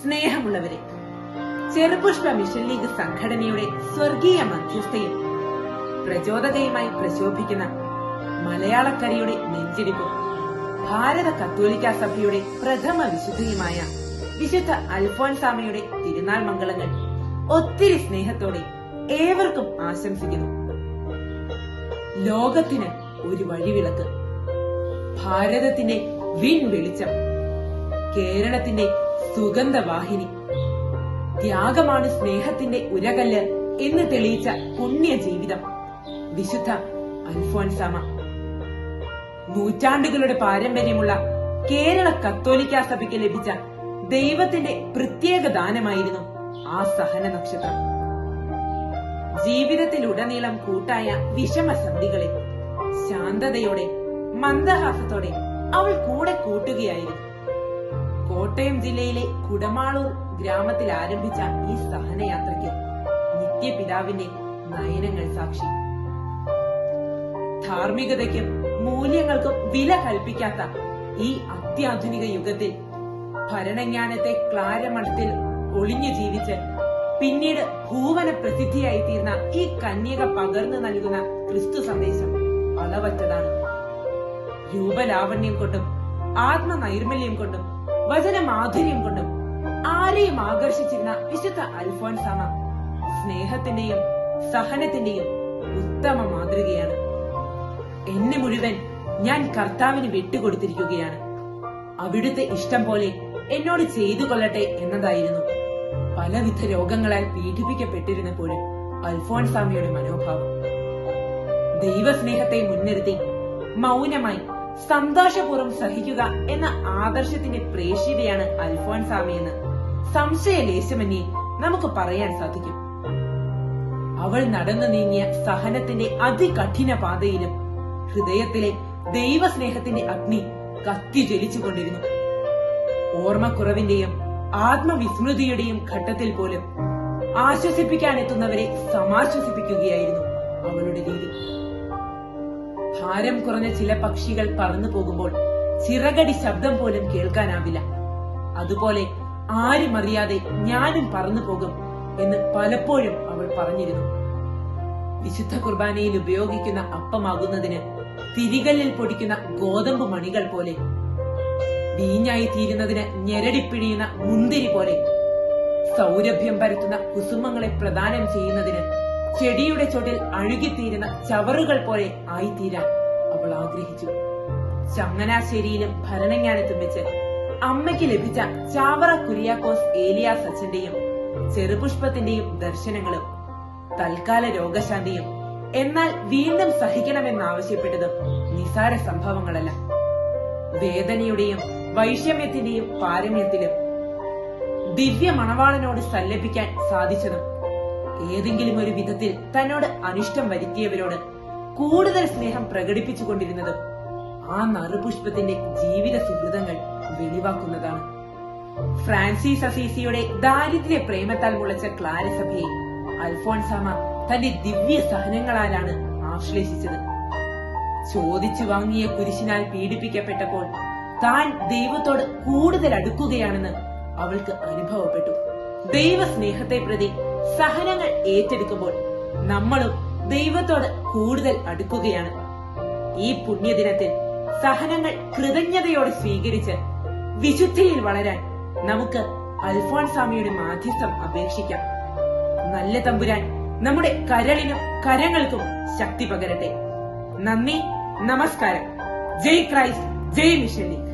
സ്നേഹമുള്ളവരെ Cherupushpa mission league സംഘടനയുടെ സ്വർഗീയ മധ്യസ്ഥയും പ്രചോദകയുമായി പ്രശോഭിക്കുന്ന മലയാളക്കരയുടെ നെഞ്ചിടിപ്പും ഭാരത കത്തോലിക്ക സഭയുടെ പ്രഥമ വിശുദ്ധയുമായ വിശുദ്ധ അൽഫോൻസാമയുടെ തിരുനാൾ മംഗളങ്ങൾ ഒത്തിരി സ്നേഹത്തോടെ ഏവർക്കും ആശംസിക്കുന്നു. ലോകത്തിന് ഒരു വഴിവിളക്ക് ഭാരതത്തിന്റെ വിൺ വെളിച്ചം കേരളത്തിന്റെ സുഗന്ധവാഹിനി. ത്യാഗമാണ് സ്നേഹത്തിന്റെ ഉരകല്ല് എന്ന് തെളിയിച്ച പുണ്യ ജീവിതം വിശുദ്ധ അൽഫോൻസാമ. നൂറ്റാണ്ടുകളുടെ പാരമ്പര്യമുള്ള കേരള കത്തോലിക്ക സഭയ്ക്ക് ലഭിച്ച ദൈവത്തിന്റെ പ്രത്യേക ദാനമായിരുന്നു ആ സഹന നക്ഷത്രം. ജീവിതത്തിലുടനീളം കൂട്ടായ വിഷമസന്ധികളിൽ ശാന്തതയോടെ മന്ദഹാസത്തോടെ അവൾ കൂടെ കൂട്ടുകയായിരുന്നു. കോട്ടയം ജില്ലയിലെ കുടമാളൂർ ഗ്രാമത്തിൽ ആരംഭിച്ച ഈ സഹനയാത്രയ്ക്ക് നിത്യപിതാവിന്റെ നയനങ്ങൾ സാക്ഷി. ധാർമ്മികതയ്ക്കും മൂല്യങ്ങൾക്കും വില കൽപ്പിക്കാത്ത ഈ അത്യാധുനിക യുഗത്തിൽ ഭരണജ്ഞാനത്തെ ക്ലാരമണത്തിൽ ഒളിഞ്ഞു ജീവിച്ച് പിന്നീട് ഭൂവന പ്രസിദ്ധിയായി തീർന്ന ഈ കന്യക പകർന്നു നൽകുന്ന ക്രിസ്തു സന്ദേശം അളവറ്റതാണ്. രൂപലാവണ്യം കൊണ്ടും ആത്മനൈർമല്യം കൊണ്ടും വചനമാധുര്യം കൊണ്ടും ആരെയും ആകർഷിച്ചിരുന്ന വിശുദ്ധ അൽഫോൻസാമ സ്നേഹത്തിന്റെയും സഹനത്തിന്റെയും ഉത്തമ മാതൃകയാണ്. എന്നെ മുഴുവൻ ഞാൻ കർത്താവിന് വിട്ടുകൊടുത്തിരിക്കുകയാണ്. അവിടുത്തെ ഇഷ്ടം പോലെ എന്നോട് ചെയ്തു കൊള്ളട്ടെ എന്നതായിരുന്നു. പലവിധ രോഗങ്ങളാൽ പീഡിപ്പിക്കപ്പെട്ടിരുന്നപ്പോഴും അൽഫോൺസാമിയുടെ മനോഭാവം. ദൈവസ്നേഹത്തെ മുൻനിർത്തി മൗനമായി സന്തോഷപൂർവം സഹിക്കുക എന്ന ആദർശത്തിന്റെ പ്രേക്ഷിതയാണ് സംശയ ലേശമന്യെ നമുക്ക് പറയാൻ സാധിക്കും. അവൾ നടന്നു നീങ്ങിയ സഹനത്തിന്റെ അതികഠിന പാതയിലും ഹൃദയത്തിലെ ദൈവസ്നേഹത്തിന്റെ അഗ്നി കത്തി ജ്വലിച്ചുകൊണ്ടിരുന്നു ഓർമ്മക്കുറവിന്റെയും ആത്മവിസ്മൃതിയുടെയും ഘട്ടത്തിൽ പോലും ആശ്വസിപ്പിക്കാനെത്തുന്നവരെ സമാശ്വസിപ്പിക്കുകയായിരുന്നു അവളുടെ രീതി. ഭാരം കുറഞ്ഞ ചില പക്ഷികൾ പറന്നു പോകുമ്പോൾ ചിറകടി ശബ്ദം പോലും കേൾക്കാനാവില്ല. അതുപോലെ ആരും അറിയാതെ ഞാനും പറന്നു പോകും എന്ന് പലപ്പോഴും അവൾ പറഞ്ഞിരുന്നു. വിശുദ്ധ കുർബാനയിൽ ഉപയോഗിക്കുന്ന അപ്പമാകുന്നതിന് തിരികല്ലിൽ പൊടിക്കുന്ന ഗോതമ്പ് മണികൾ പോലെ വീഞ്ഞായി തീരുന്നതിന് ഞെരടിപ്പിഴിയുന്ന മുന്തിരി പോലെ സൗരഭ്യം പരത്തുന്ന കുസുമങ്ങളെ പ്രദാനം ചെയ്യുന്നതിന് ചെടിയുടെ ചോട്ടിൽ അഴുകിത്തീരുന്ന ചവറുകൾ പോലെ ആയിത്തീരാൻ അവൾ ആഗ്രഹിച്ചു. ചങ്ങനാശ്ശേരിയിലും ഭരണങ്ങാനത്തും വെച്ച് അമ്മയ്ക്ക് ലഭിച്ച ചാവറ കുര്യാക്കോസ് ഏലിയ സച്ചന്റെയും ചെറുപുഷ്പത്തിന്റെയും ദർശനങ്ങളും തൽക്കാല രോഗശാന്തിയും എന്നാൽ വീണ്ടും സഹിക്കണമെന്നാവശ്യപ്പെട്ടതും നിസാര സംഭവങ്ങളല്ല. വേദനയുടെയും വൈഷമ്യത്തിന്റെയും പാരമ്യത്തിലും ദിവ്യ മണവാളനോട് സല്ലപിക്കാൻ സാധിച്ചതും ഏതെങ്കിലും ഒരു വിധത്തിൽ തന്നോട് അനിഷ്ടം വരുത്തിയവരോട് കൂടുതൽ സ്നേഹം പ്രകടിപ്പിച്ചുകൊണ്ടിരുന്നതും ആ നറുപുഷ്പത്തിന്റെ ജീവിത സുഹൃതങ്ങൾ വെളിവാക്കുന്നതാണ്. ഫ്രാൻസിസ് അസീസിയുടെ ദാരിദ്ര്യ പ്രേമത്താൽ മുളച്ച ക്ലാരസഭയെ അൽഫോൺസാമ തന്റെ ദിവ്യ സഹനങ്ങളാലാണ് ആശ്ലേഷിച്ചത്. ചോദിച്ചു വാങ്ങിയ കുരിശിനാൽ പീഡിപ്പിക്കപ്പെട്ടപ്പോൾ താൻ ദൈവത്തോട് കൂടുതൽ അടുക്കുകയാണെന്ന് അവൾക്ക് അനുഭവപ്പെട്ടു. ദൈവസ്നേഹത്തെ പ്രതി സഹനങ്ങൾ ഏറ്റെടുക്കുമ്പോൾ നമ്മളും ദൈവത്തോട് കൂടുതൽ അടുക്കുകയാണ്. ഈ പുണ്യദിനത്തിൽ സഹനങ്ങൾ കൃതജ്ഞതയോടെ സ്വീകരിച്ച് വിശുദ്ധിയിൽ വളരാൻ നമുക്ക് അൽഫോൺസാമിയുടെ മാധ്യസ്ഥം അപേക്ഷിക്കാം. നല്ല തമ്പുരാൻ നമ്മുടെ കരളിനും കരങ്ങൾക്കും ശക്തി പകരട്ടെ. നന്ദി നമസ്കാരം. ജയ് ക്രൈസ്റ്റ് ജയ് മിഷലി.